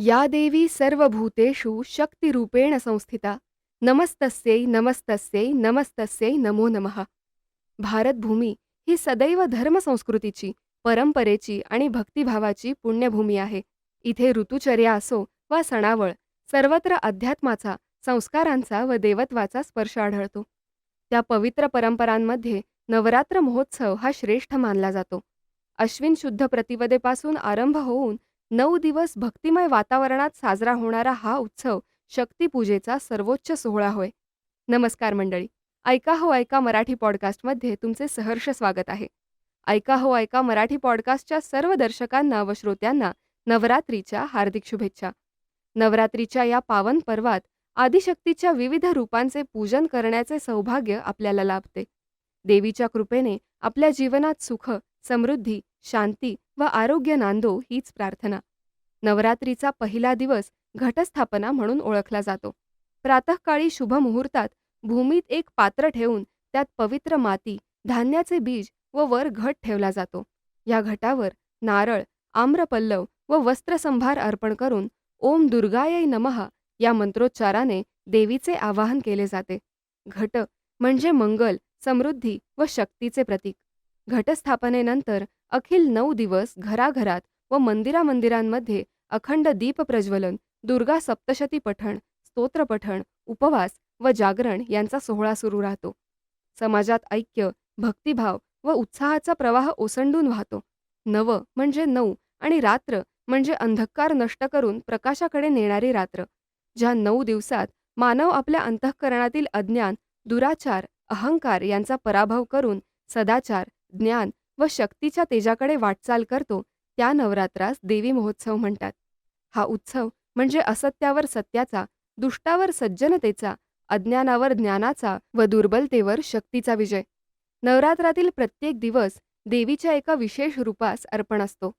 या देवी सर्वभूतेषु शक्तिरूपेण संस्थिता। नमस्तस्यै नमस्तस्यै नमस्तस्यै नमो नमः। भारतभूमी ही सदैव धर्मसंस्कृतीची परंपरेची आणि भक्तिभावाची पुण्यभूमी आहे। इथे ऋतुचर्या असो वा सणावळ सर्वत्र अध्यात्माचा संस्कारांचा व देवत्वाचा स्पर्श आढळतो। त्या पवित्र परंपरांमध्ये नवरात्र महोत्सव हा श्रेष्ठ मानला जातो। अश्विन शुद्ध प्रतिपदेपासून आरंभ होऊन नऊ दिवस भक्तिमय वातावरणात साजरा होणारा हा उत्सव शक्तीपूजेचा सर्वोच्च सोहळा होय. नमस्कार मंडळी ऐका हो ऐका मराठी पॉडकास्टमध्ये तुमचे सहर्ष स्वागत आहे. ऐका हो ऐका मराठी पॉडकास्टच्या सर्व दर्शकांना व श्रोत्यांना नवरात्रीच्या हार्दिक शुभेच्छा. नवरात्रीच्या या पावन पर्वात आदिशक्तीच्या विविध रूपांचे पूजन करण्याचे सौभाग्य आपल्याला लाभते. देवीच्या कृपेने आपल्या जीवनात सुख समृद्धी शांती व आरोग्य नांदो हीच प्रार्थना. नवरात्रीचा पहिला दिवस घटस्थापना म्हणून ओळखला जातो. प्रातःकाळी शुभ मुहूर्तात भूमीत एक पात्र ठेवून त्यात पवित्र माती धान्याचे बीज व वर घट ठेवला जातो. या घटावर नारळ आम्रपल्लव व वस्त्रसंभार अर्पण करून ओम दुर्गायै नमः या मंत्रोच्चाराने देवीचे आवाहन केले जाते. घट म्हणजे मंगल समृद्धी व शक्तीचे प्रतीक. घटस्थापनेनंतर अखिल नऊ दिवस घराघरात व मंदिरामंदिरांमध्ये अखंड दीप प्रज्वलन दुर्गा सप्तशती पठण स्तोत्रपठण उपवास व जागरण यांचा सोहळा सुरू राहतो. समाजात ऐक्य भक्तिभाव व उत्साहाचा प्रवाह ओसंडून वाहतो. नव म्हणजे नऊ आणि रात्र म्हणजे अंधकार नष्ट करून प्रकाशाकडे नेणारी रात्र ज्या नऊ दिवसात मानव आपल्या अंतःकरणातील अज्ञान दुराचार अहंकार यांचा पराभव करून सदाचार ज्ञान व शक्तीच्या तेजाकडे वाटचाल करतो त्या नवरात्रास देवी महोत्सव म्हणतात. हा उत्सव म्हणजे असत्यावर सत्याचा दुष्टावर सज्जनतेचा अज्ञानावर ज्ञानाचा व दुर्बलतेवर शक्तीचा विजय. नवरात्रातील प्रत्येक दिवस देवीच्या एका विशेष रूपास अर्पण असतो.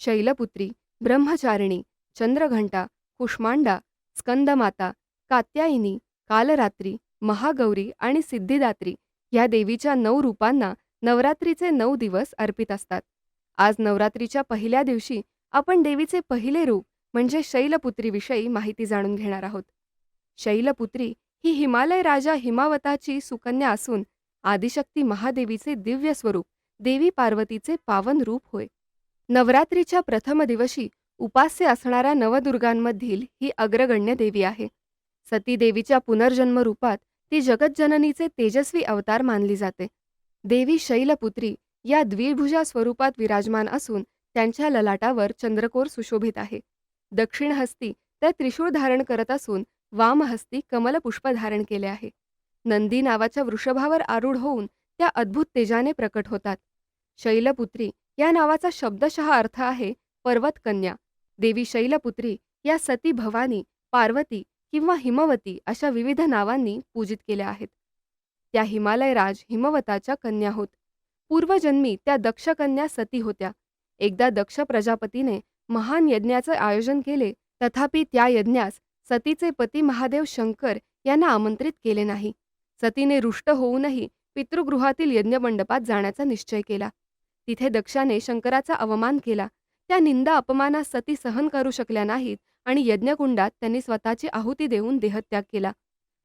शैलपुत्री ब्रह्मचारिणी चंद्रघंटा कुष्मांडा स्कंदमाता कात्यायिनी कालरात्री महागौरी आणि सिद्धिदात्री या देवीच्या नऊ रूपांना नवरात्रीचे नऊ दिवस अर्पित असतात. आज नवरात्रीच्या पहिल्या दिवशी आपण देवीचे पहिले रूप म्हणजे शैलपुत्रीविषयी माहिती जाणून घेणार आहोत. शैलपुत्री ही हिमालय राजा हिमावताची सुकन्या असून आदिशक्ती महादेवीचे दिव्य स्वरूप देवी पार्वतीचे पावन रूप होय. नवरात्रीच्या प्रथम दिवशी उपास्य असणाऱ्या नवदुर्गांमधील ही अग्रगण्य देवी आहे. सती देवीच्या पुनर्जन्म रूपात ती जगज्जननीचे तेजस्वी अवतार मानली जाते. देवी शैलपुत्री या द्विभुजा स्वरूपात विराजमान असून त्यांच्या ललाटावर चंद्रकोर सुशोभित आहे. दक्षिण हस्ती त्या त्रिशूळ धारण करत असून वामहस्ती कमलपुष्प धारण केले आहे. नंदी नावाच्या वृषभावर आरूढ होऊन त्या अद्भुत तेजाने प्रकट होतात. शैलपुत्री या नावाचा शब्दशः अर्थ आहे पर्वतकन्या. देवी शैलपुत्री या सती भवानी पार्वती किंवा हिमवती अशा विविध नावांनी पूजित केल्या आहेत. त्या हिमालयराज हिमवताच्या कन्या होत. पूर्वजन्मी त्या दक्षकन्या सती होत्या. एकदा दक्ष प्रजापतीने महान यज्ञाचे आयोजन केले तथापि त्या यज्ञास सतीचे पती महादेव शंकर यांना आमंत्रित केले नाही. सतीने रुष्ट होऊनही पितृगृहातील यज्ञमंडपात जाण्याचा निश्चय केला. तिथे दक्षाने शंकराचा अवमान केला. त्या निंदा अपमानास सती सहन करू शकल्या नाहीत आणि यज्ञकुंडात त्यांनी स्वतःची आहुती देऊन देहत्याग केला.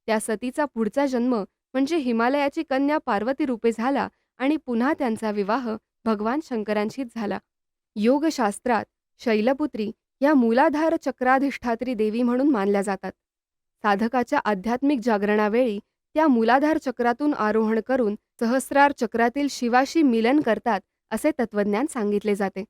त्या सतीचा पुढचा जन्म म्हणजे हिमालयाची कन्या पार्वती रूपे झाला आणि पुन्हा त्यांचा विवाह भगवान शंकरांशीच झाला. योगशास्त्रात शैलपुत्री या मूलाधार चक्राधिष्ठात्री देवी म्हणून मानल्या जातात. साधकाच्या आध्यात्मिक जागरणावेळी त्या मूलाधार चक्रातून आरोहण करून सहस्रार चक्रातील शिवाशी मिलन करतात असे तत्वज्ञान सांगितले जाते.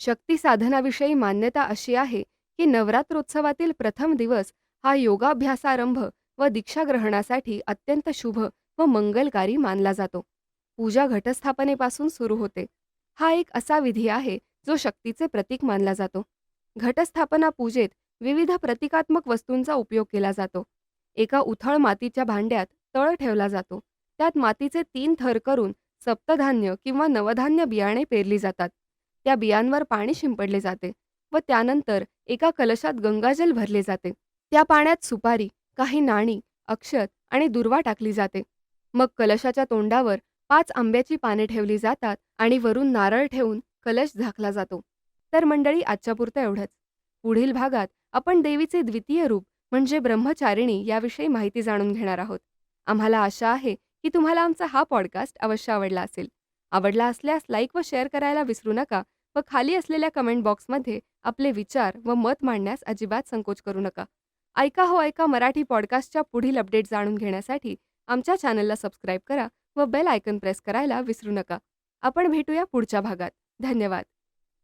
शक्ती साधनाविषयी मान्यता अशी आहे की नवरात्रोत्सवातील प्रथम दिवस हा योगाभ्यासारंभ व दीक्षाग्रहणासाठी अत्यंत शुभ व मंगलकारी मानला जातो. पूजा घटस्थापनेपासून सुरू होते. हा एक असा विधी आहे जो शक्तीचे प्रतीक मानला जातो. घटस्थापना पूजेत विविध प्रतिकात्मक वस्तूंचा उपयोग केला जातो. एका उथळ मातीच्या भांड्यात तळ ठेवला जातो. त्यात मातीचे तीन थर करून सप्तधान्य किंवा नवधान्य बियाणे पेरली जातात. त्या बियांवर पाणी शिंपडले जाते व त्यानंतर एका कलशात गंगाजल भरले जाते. त्या पाण्यात सुपारी काही नाणी अक्षत आणि दुर्वा टाकली जाते. मग कलशाच्या तोंडावर पाच आंब्याची पाने ठेवली जातात आणि वरून नारळ ठेवून कलश झाकला जातो. तर मंडळी आजच्यापुरतं एवढंच. पुढील भागात आपण देवीचे द्वितीय रूप म्हणजे ब्रह्मचारिणी याविषयी माहिती जाणून घेणार आहोत. आम्हाला आशा आहे की तुम्हाला आमचा हा पॉडकास्ट अवश्य आवडला असेल. आवडला असल्यास लाईक व शेअर करायला विसरू नका व खाली असलेल्या कमेंट बॉक्समध्ये आपले विचार व मत मांडण्यास अजिबात संकोच करू नका. ऐका हो ऐका मराठी पॉडकास्टच्या पुढील अपडेट जाणून घेण्यासाठी आमच्या चॅनलला सबस्क्राईब करा व बेल आयकन प्रेस करायला विसरू नका. आपण भेटूया पुढच्या भागात. धन्यवाद.